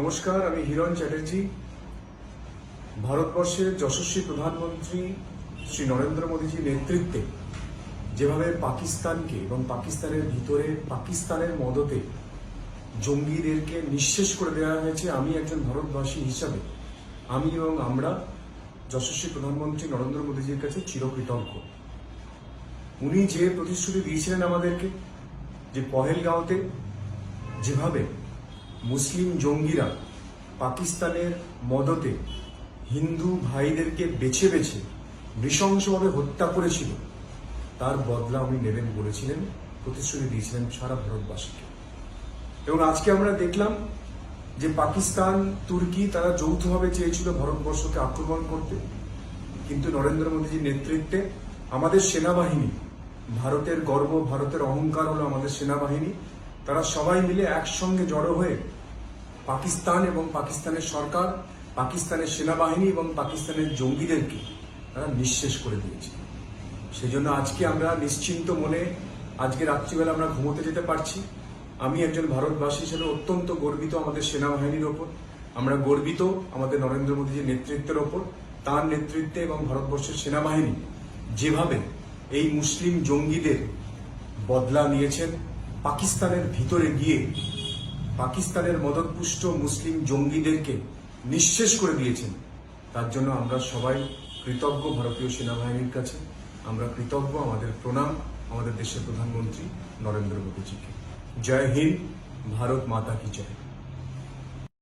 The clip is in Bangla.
নমস্কার, আমি হিরণ চ্যাটার্জি। ভারতবর্ষের যশস্বী প্রধানমন্ত্রী শ্রী নরেন্দ্র মোদীজির নেতৃত্বে যেভাবে পাকিস্তানকে এবং পাকিস্তানের ভিতরে পাকিস্তানের মদতে জঙ্গিদেরকে নিঃশেষ করে দেওয়া হয়েছে, আমি একজন ভারতবাসী হিসাবে। আমি এবং আমরা যশস্বী প্রধানমন্ত্রী নরেন্দ্র মোদীজির কাছে চিরকৃতজ্ঞ। উনি যে প্রতিশ্রুতি দিয়েছিলেন আমাদেরকে, যে পহেলগাঁওতে যেভাবে মুসলিম জঙ্গিরা পাকিস্তানের মদতে হিন্দু ভাইদেরকে বেছে বেছে নৃশংসভাবে হত্যা করেছিল। তার বদলা উনি নেবেন বলেছিলেন, প্রতিশ্রুতি দিয়েছিলেন সারা ভারতবাসীকে। এবং আজকে আমরা দেখলাম যে পাকিস্তান, তুর্কি তারা যৌথভাবে চেয়েছিল ভারতবর্ষকে আক্রমণ করতে। কিন্তু নরেন্দ্র মোদীজির নেতৃত্বে আমাদের সেনাবাহিনী, ভারতের গর্ব, ভারতের অহংকার হলো আমাদের সেনাবাহিনী। তারা সবাই মিলে একসঙ্গে জড়ো হয়ে পাকিস্তান এবং পাকিস্তানের সরকার, পাকিস্তানের সেনাবাহিনী এবং পাকিস্তানের জঙ্গিদেরকে তারা নিঃশেষ করে দিয়েছে। সেজন্য আজকে আমরা নিশ্চিন্ত মনে আজকে রাত্রিবেলা আমরা ঘুমোতে যেতে পারছি। আমি একজন ভারতবাসী হিসেবে অত্যন্ত গর্বিত আমাদের সেনাবাহিনীর ওপর। আমরা গর্বিত আমাদের নরেন্দ্র মোদীজির নেতৃত্বের ওপর। তার নেতৃত্বে এবং ভারতবর্ষের সেনাবাহিনী যেভাবে এই মুসলিম জঙ্গিদের বদলা নিয়েছেন পাকিস্তানের ভিতরে গিয়ে পাকিস্তানের মদতপুষ্ট মুসলিম জঙ্গিদেরকে নিঃশেষ করে দিয়েছেন। তার জন্য আমরা সবাই কৃতজ্ঞ ভারতীয় সেনাবাহিনীর কাছে। আমরা কৃতজ্ঞ আমাদের প্রণাম, আমাদের দেশের প্রধানমন্ত্রী নরেন্দ্র মোদীজিকে। জয় হিন্দ, ভারত মাতা কি জয়।